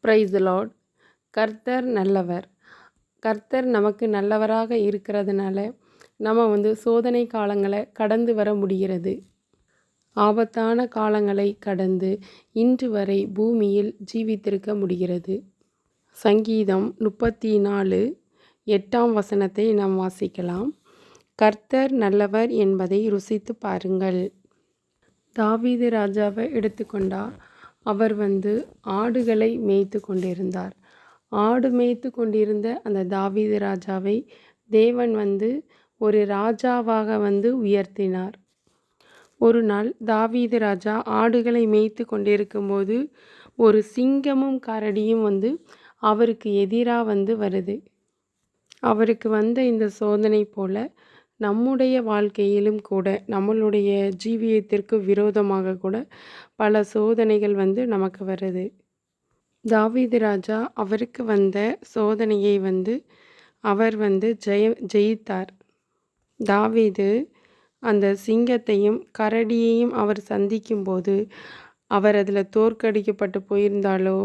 Price Lord கர்த்தர் நல்லவர். கர்த்தர் நமக்கு நல்லவராக இருக்கிறதுனால நம்ம வந்து சோதனை காலங்களை கடந்து வர முடிகிறது. ஆபத்தான காலங்களை கடந்து இன்று வரை பூமியில் ஜீவித்திருக்க முடிகிறது. சங்கீதம் முப்பத்தி நாலு எட்டாம் வசனத்தை நாம் வாசிக்கலாம். கர்த்தர் நல்லவர் என்பதை ருசித்து பாருங்கள். தாவீது ராஜாவை எடுத்துக்கொண்டா? அவர் வந்து ஆடுகளை மேய்த்து கொண்டிருந்தார். ஆடு மேய்த்து கொண்டிருந்த அந்த தாவீது ராஜாவை தேவன் வந்து ஒரு ராஜாவாக வந்து உயர்த்தினார். ஒரு நாள் தாவீது ராஜா ஆடுகளை மேய்த்து கொண்டிருக்கும்போது ஒரு சிங்கமும் கரடியும் வந்து அவருக்கு எதிராக வந்து வருது. அவருக்கு வந்த இந்த சோதனை போல நம்முடைய வாழ்க்கையிலும் கூட நம்மளுடைய ஜீவியத்திற்கு விரோதமாக கூட பல சோதனைகள் வந்து நமக்கு வருது. தாவீது ராஜா அவருக்கு வந்த சோதனையை வந்து அவர் வந்து ஜெய ஜெயித்தார். தாவீது அந்த சிங்கத்தையும் கரடியையும் அவர் சந்திக்கும்போது அவர் அதில் தோற்கடிக்கப்பட்டு போயிருந்தாலோ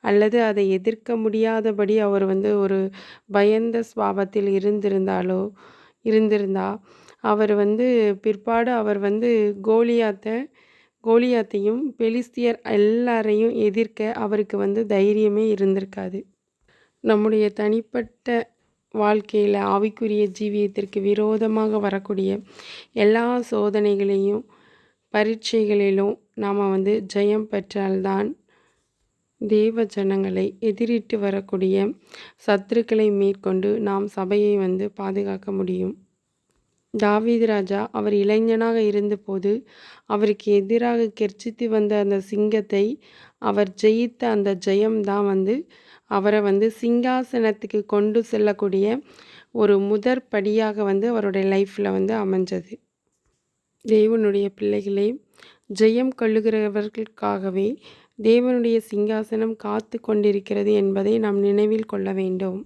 அல்லது அதை எதிர்க்க முடியாதபடி அவர் வந்து ஒரு பயந்த சுவாபத்தில் இருந்திருந்தாலோ இருந்திருந்தா. அவர் வந்து பிற்பாடு அவர் வந்து கோலியாத்தை கோலியாத்தையும் பெலிஸ்தியர் எல்லாரையும் எதிர்க்க அவருக்கு வந்து தைரியமே இருந்திருக்காது. நம்முடைய தனிப்பட்ட வாழ்க்கையில் ஆவிக்குரிய ஜீவியத்திற்கு விரோதமாக வரக்கூடிய எல்லா சோதனைகளையும் பரீட்சைகளிலும் நாம் வந்து ஜெயம் பெற்றால்தான் தேவ ஜனங்களை எதிரிட்டு வரக்கூடிய சத்துருக்களை மேற்கொண்டு நாம் சபையை வந்து பாதுகாக்க முடியும். தாவீது ராஜா அவர் இளைஞனாக இருந்தபோது அவருக்கு எதிராக கெர்ச்சித்து வந்த அந்த சிங்கத்தை அவர் ஜெயித்த அந்த ஜெயம்தான் வந்து அவரை வந்து சிங்காசனத்துக்கு கொண்டு செல்லக்கூடிய ஒரு முதற் படியாக வந்து அவருடைய லைஃப்பில் வந்து அமைஞ்சது. தேவனுடைய பிள்ளைகளே ஜெயம் கொள்ளுகிறவர்களுக்காகவே தேவனுடைய சிங்காசனம் காத்து கொண்டிருக்கிறது என்பதை நாம் நினைவில் கொள்ள வேண்டும்.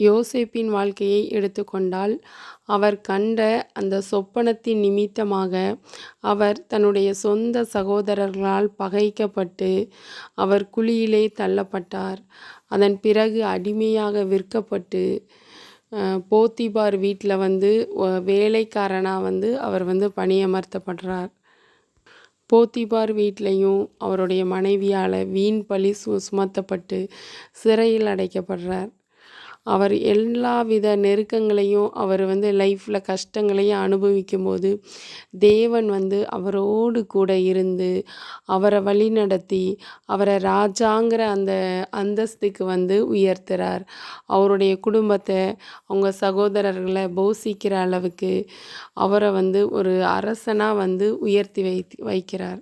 யோசேப்பின் வாழ்க்கையை எடுத்துக்கொண்டால் அவர் கண்ட அந்த சொப்பனத்தின் நிமித்தமாக அவர் தன்னுடைய சொந்த சகோதரர்களால் பகைக்கப்பட்டு அவர் குழியிலே தள்ளப்பட்டார். அதன் பிறகு அடிமையாக விற்கப்பட்டு போத்திபார் வீட்டில் வந்து வேலைக்காரனாக வந்து அவர் வந்து பணியமர்த்தப்படுறார். போத்திபார் வீட்லேயும் அவருடைய மனைவியால் வீண் பழி சு சுமத்தப்பட்டு சிறையில் அடைக்கப்படுறார். அவர் எல்லாவித நெருக்கங்களையும் அவர் வந்து லைஃப்பில் கஷ்டங்களையும் அனுபவிக்கும் போது தேவன் வந்து அவரோடு கூட இருந்து அவரை வழிநடத்தி அவரை ராஜாங்கிற அந்த அந்தஸ்துக்கு வந்து உயர்த்துறார். அவருடைய குடும்பத்தை அவங்க சகோதரர்களை போசிக்கிற அளவுக்கு அவரை வந்து ஒரு அரசனாக வந்து உயர்த்தி வை வைக்கிறார்.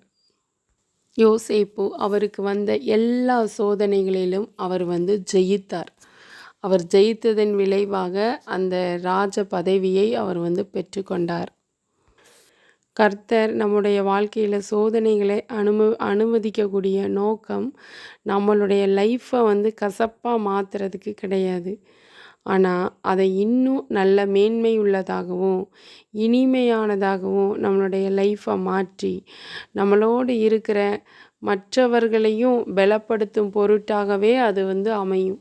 யோசேப்பு அவருக்கு வந்த எல்லா சோதனைகளிலும் அவர் வந்து ஜெயித்தார். அவர் ஜெயித்ததன் விளைவாக அந்த ராஜ பதவியை அவர் வந்து பெற்றுக்கொண்டார். கர்த்தர் நம்முடைய வாழ்க்கையில் சோதனைகளை அனும அனுமதிக்கக்கூடிய நோக்கம் நம்மளுடைய லைஃப்பை வந்து கசப்பாக மாற்றுறதுக்கு கிடையாது. ஆனால் அதை இன்னும் நல்ல மேன்மை உள்ளதாகவும் இனிமையானதாகவும் நம்மளுடைய லைஃப்பை மாற்றி நம்மளோடு இருக்கிற மற்றவர்களையும் பலப்படுத்தும் பொருட்டாகவே அது வந்து அமையும்.